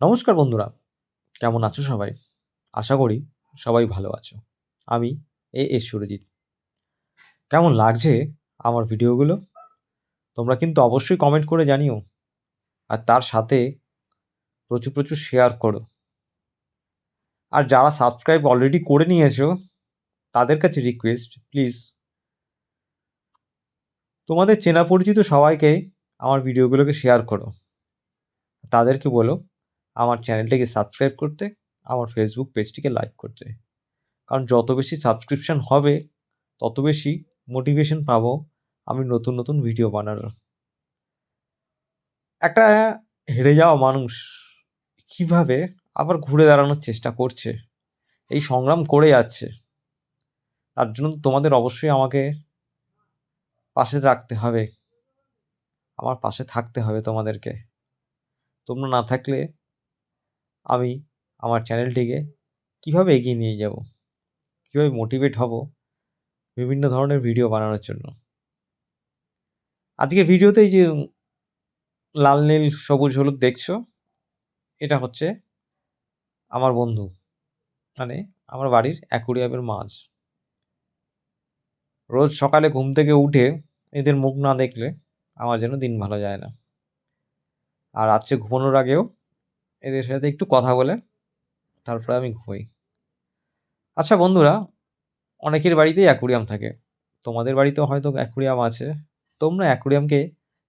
নমস্কার বন্ধুরা, কেমন আছো সবাই? আশা করি সবাই ভালো আছো। আমি এ এস সুরজিৎ। কেমন লাগছে আমার ভিডিওগুলো? তোমরা কিন্তু অবশ্যই কমেন্ট করে জানিও। আর তার সাথে প্রচুর প্রচুর শেয়ার করো। আর যারা সাবস্ক্রাইব অলরেডি করে নিয়েছো, তাদের কাছে রিকোয়েস্ট প্লিজ তোমাদের চেনা পরিচিত সবাইকে আমার ভিডিওগুলোকে শেয়ার করো। তাদেরকে বলো আমার চ্যানেলটিকে সাবস্ক্রাইব করতে, আমার ফেসবুক পেজটিকে লাইক করতে। কারণ যত বেশি সাবস্ক্রিপশান হবে, তত বেশি মোটিভেশন পাবো আমি নতুন নতুন ভিডিও বানানোর একটা হেরে যাওয়া মানুষ কীভাবে আবার ঘুরে দাঁড়ানোর চেষ্টা করছে? এই সংগ্রাম করে যাচ্ছে। তার জন্য তোমাদের অবশ্যই আমাকে পাশে রাখতে হবে। আমার পাশে থাকতে হবে তোমাদেরকে। তোমরা না থাকলে আমি আমার চ্যানেলটিকে কীভাবে এগিয়ে নিয়ে যাব? কীভাবে মোটিভেট হব? বিভিন্ন ধরনের ভিডিও বানানোর জন্য। আজকে ভিডিওতে এই যে লাল, নীল, সবুজ, হলুদ দেখছ? এটা হচ্ছে আমার বন্ধু। মানে আমার বাড়ির অ্যাকুরিয়ামের মাছ রোজ সকালে ঘুম থেকে উঠে এদের মুখ না দেখলে আমার যেন দিন ভালো যায় না। আর রাত্রে ঘুমানোর আগেও এদের সাথে একটু কথা বলে, তারপরে আমি ঘুমাই। আচ্ছা বন্ধুরা, অনেকের বাড়িতেই অ্যাকুরিয়াম থাকে। তোমাদের বাড়িতেও হয়তো অ্যাকুরিয়াম আছে। তোমরা অ্যাকুরিয়ামকে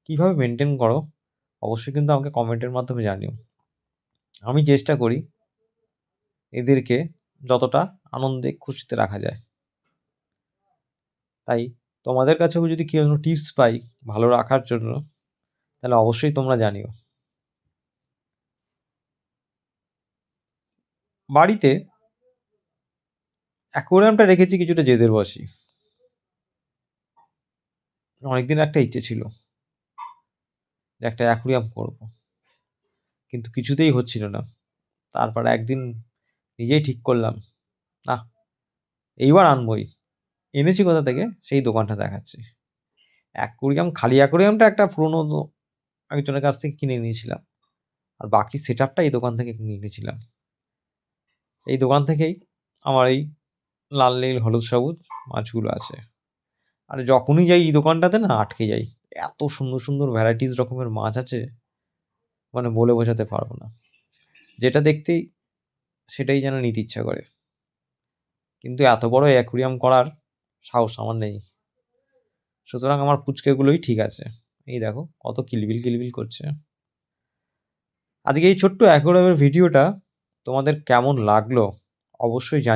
কীভাবে মেনটেন করো, অবশ্যই কিন্তু আমাকে কমেন্টের মাধ্যমে জানিও। আমি চেষ্টা করি এদেরকে যতটা আনন্দে খুশিতে রাখা যায়। তাই তোমাদের কাছেও যদি কেউ টিপস পাই ভালো রাখার জন্য, তাহলে অবশ্যই তোমরা জানিও। বাড়িতে অ্যাকোয়ারিয়ামটা রেখেছি কিছুটা জেদের বসি অনেকদিন একটা ইচ্ছে ছিল যে একটা অ্যাকোয়ারিয়াম করব। কিন্তু কিছুতেই হচ্ছিল না। তারপর একদিন নিজেই ঠিক করলাম, না, এইবার আনবই। এনেছি কোথা থেকে? সেই দোকানটা দেখাচ্ছি। অ্যাকোরিয়াম, খালি অ্যাকোরিয়ামটা একটা পুরোনো একজনের কাছ থেকে কিনে নিয়েছিলাম। আর বাকি সেট আপটা এই দোকান থেকে কিনে গেছিলাম এই দোকান থেকেই আমার এই লাল নীল, হলুদ, সবুজ মাছগুলো আছে। আর যখনই যাই এই দোকানটাতে না, আটকে যাই। এত সুন্দর সুন্দর ভ্যারাইটিস রকমের মাছ আছে মানে বলে বোঝাতে পারব না। যেটা দেখতেই সেটাই যেন নিতে ইচ্ছা করে। কিন্তু এত বড় অ্যাকুরিয়াম করার সাহস আমার নেই। সুতরাং আমার পুচকেগুলোই ঠিক আছে। এই দেখো, কত কিলবিল কিলবিল করছে। আজকে এই ছোট্ট অ্যাকুরিয়ামের ভিডিওটা তোমাদের কেমন লাগল? অবশ্যই জানি